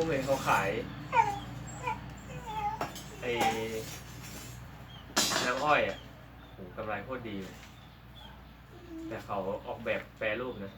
ผมเห็นเขาขายไอ้น้ำอ้อยอะโหกำไรโคตรดีเลยแต่เขาออกแบบแปรรูปนะ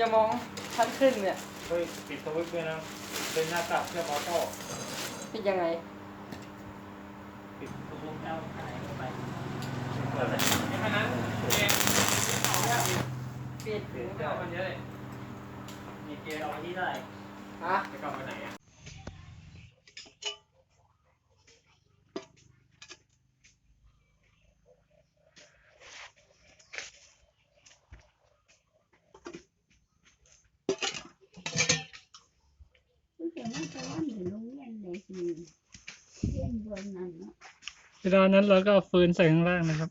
จะมองชัดขึ้นเนี่ยเฮ้ยปิดสวิตช์ด้วยนะเป็นหน้าตับเครื่องออโต้เป็นยังไงปิดตกลงเจ้าหายไปเปิดเลยในขณะนั้นเกมปิดปิดเจ้ามันเยอะเลยมีเกณฑ์เอาไว้ที่เท่าไหร่ฮะจะกลับไปไหนอะ รู้สึกว่าจะวันถึงโรงเรียนเลยสิเรียนบนนั้นเนาะ เวลานั้นเราก็เอาฟืนใส่ข้างล่างนะครับ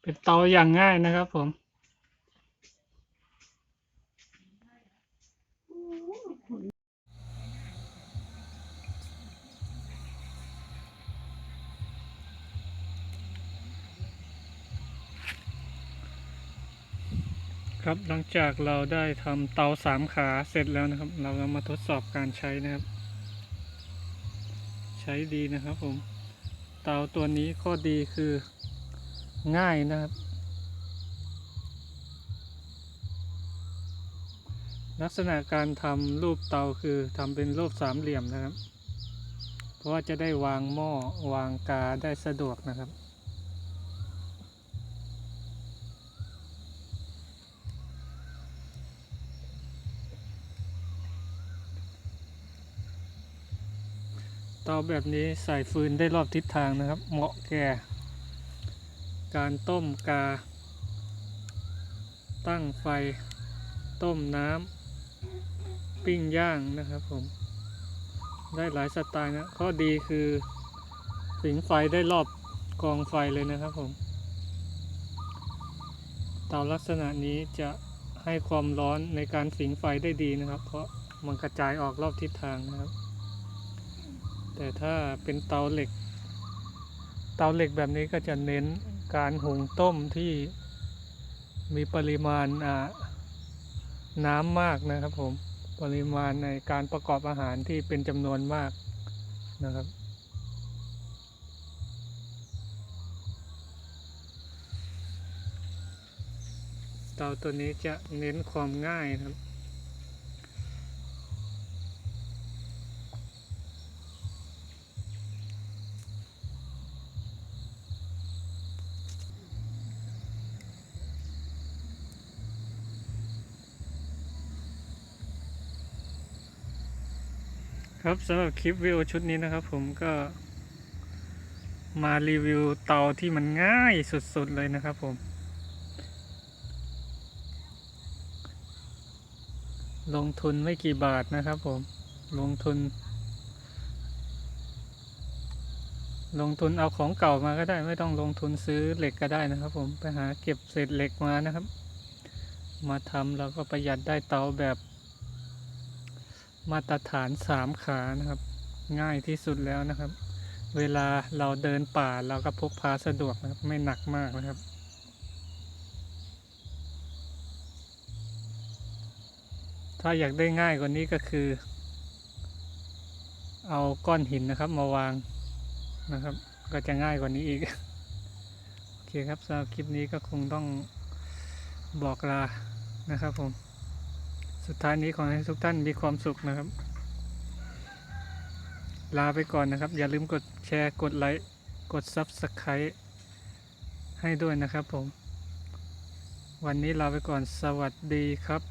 เป็นเตาอย่างง่ายนะครับผม ครับหลังจากเราได้ทำเตาสามขาเสร็จแล้วนะครับ เราก็มาทดสอบการใช้นะครับ ใช้ดีนะครับผมเตาตัวนี้ข้อดีคือง่ายนะครับ ลักษณะการทำรูปเตาคือทำเป็นรูปสามเหลี่ยมนะครับ เพราะว่าจะได้วางหม้อวางกาได้สะดวกนะครับ เตาแบบนี้ใส่ฟืนได้รอบทิศทางนะครับ เหมาะแก่ การต้มกา ตั้งไฟ ต้มน้ำปิ้งย่างนะครับผม ได้หลายสไตล์นะข้อดีคือสิงไฟได้รอบกองไฟเลยนะครับผม เตาลักษณะนี้จะให้ความร้อนในการสิงไฟได้ดีนะครับ เพราะมันกระจายออกรอบทิศทางนะครับ แต่ถ้าเป็นเตาเหล็ก เตาเหล็กแบบนี้ก็จะเน้นการหุงต้มที่มีปริมาณน้ำมากนะครับผมปริมาณในการประกอบอาหารที่เป็นจำนวนมากนะครับเตาตัวนี้จะเน้นความง่ายนะครับ ครับสำหรับคลิปวิดีโอชุดนี้นะครับ ผมก็มารีวิวเตาที่มันง่ายสุดๆเลยนะครับผม ลงทุนไม่กี่บาทนะครับผม ลงทุน ลงทุนเอาของเก่ามาก็ได้ไม่ต้องลงทุนซื้อเหล็กก็ได้นะครับ ผมไปหาเก็บเศษเหล็กมานะครับ มาทำแล้วก็ประหยัดได้เตาแบบ มาตรฐานสามขานะครับ ง่ายที่สุดแล้วนะครับ เวลาเราเดินป่าเราก็พกพาสะดวกนะครับไม่หนักมากนะครับถ้าอยากได้ง่ายกว่านี้ก็คือ เอาก้อนหินนะครับมาวางนะครับ ก็จะง่ายกว่านี้อีก โอเคครับสำหรับคลิปนี้ก็คงต้องบอกลานะครับผม สุดท้ายนี้ขอให้ทุกท่านมีความสุขนะครับ ลาไปก่อนนะครับ อย่าลืมกดแชร์กดไลค์กด Subscribe ให้ด้วยนะครับผม วันนี้ลาไปก่อนสวัสดีครับ